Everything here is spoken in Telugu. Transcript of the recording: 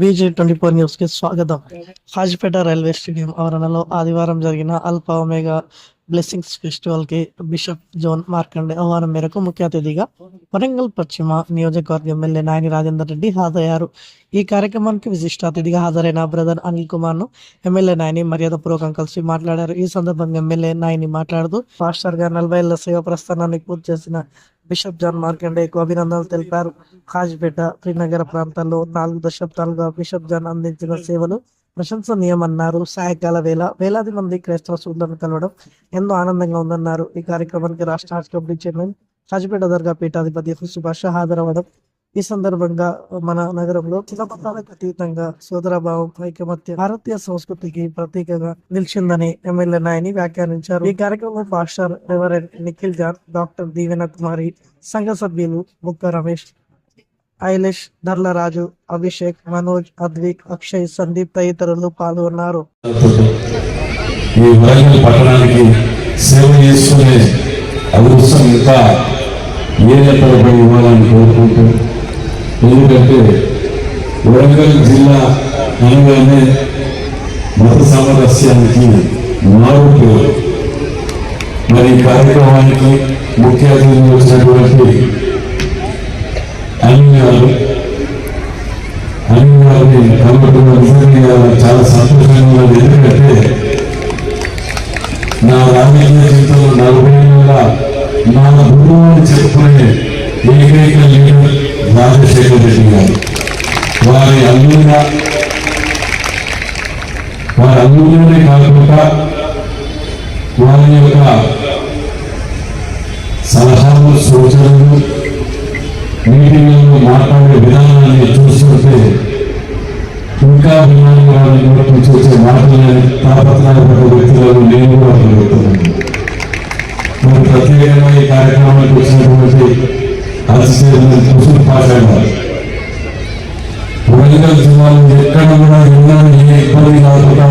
బీజీ ట్వంటీ ఫోర్ న్యూస్కి స్వాగతం. హాజీపేట రైల్వే స్టేడియం ఆవరణలో ఆదివారం జరిగిన అల్ప ఒమేగా బ్లెస్సింగ్స్ ఫెస్టివల్కి బిషప్ జోన్ మార్కండే ఆహ్వానం మేరకు ముఖ్య అతిథిగా వరంగల్ పశ్చిమ నియోజకవర్గ ఎమ్మెల్యే నాయని రాజేందర్ రెడ్డి హాజరయ్యారు. ఈ కార్యక్రమానికి విశిష్ట అతిథిగా హాజరైన బ్రదర్ అనిల్ కుమార్ను ఎమ్మెల్యే నాయని మర్యాద పూర్వకం కలిసి మాట్లాడారు. ఈ సందర్భంగా ఎమ్మెల్యే నాయని మాట్లాడుతూ పాస్టర్ గారు నలభై ఏళ్ళ సేవ ప్రస్థానాన్ని పూర్తి చేసిన బిషప్ జాన్ మార్కండేకు అభినందనలు తెలిపారు. కాజిపేట శ్రీనగర ప్రాంతాల్లో నాలుగు దశాబ్దాలుగా బిషప్ జాన్ అందించిన సేవలు ప్రశంసనీయమన్నారు సాయంకాల వేళ వేలాది మంది క్రైస్తవ సోదరులను కలవడం ఎంతో ఆనందంగా ఉందన్నారు. ఈ కార్యక్రమానికి రాష్ట్ర హాజ్ కమిటీ చైర్మన్ కాజిపేట దర్గా పీఠాధిపతి హుస్సు హాజరవడం హాజరవ్వడం ఈ సందర్భంగా మన నగరంలో కులమతాలకు అతీతంగా సోదరభావం ఐకమత్య భారతీయ సంస్కృతికి ప్రతీకగా నిలిచిందని ఎమ్మెల్యే నాయని వ్యాఖ్యానించారు. ఈ కార్యక్రమం pastor reverend Nikhil John doctor Deevena Kumari సంఘ సభ్యులు బుక్క రమేష్ ఐలేష్ దర్లరాజు అభిషేక్ మనోజ్ అద్విక్ అక్షయ్ సందీప్ తదితరులు పాల్గొన్నారు. ఈ వరంగల్ పట్టణానికి సేవ చేసుకునే అదృష్టం ఇంకా ఏ తరబడి ఇవ్వాలని కోరుకుంటూ ఎందుకంటే వరంగల్ జిల్లా అనగానే మత సామరస్యానికి మారు పేరు. మరి కార్యక్రమానికి ముఖ్య అతిథి వచ్చినటువంటి అన్ని గారు అన్ని గారిని కనుగొన్న నిజంగా చాలా సంతోషంగా ఉంది ఎందుకంటే నా రాజకీయ జీవితంలో నలభై ఏళ్ళ నా గురువు అని చెప్పుకునే ఏకైక లీడర్ రాజశేఖర రెడ్డి గారు వారి అల్లుగా వారి అల్లులోనే కాకుండా వారి యొక్క సలహాలు సూచనలు మీటింగ్లలో మాట్లాడే విధానాన్ని చూస్తుంటే ఇంకా విమానాలను కూడా చూసే మాటలని తాపత్రయపడ్డ వ్యక్తులను నేను కూడా అడుగుతున్నాను మరి ప్రత్యేకంగా కుసులు పాఠాడారు వరంగల్ జిల్లాలో ఎక్కడ కూడా ఎన్నో ఏ ఇబ్బంది కాకుండా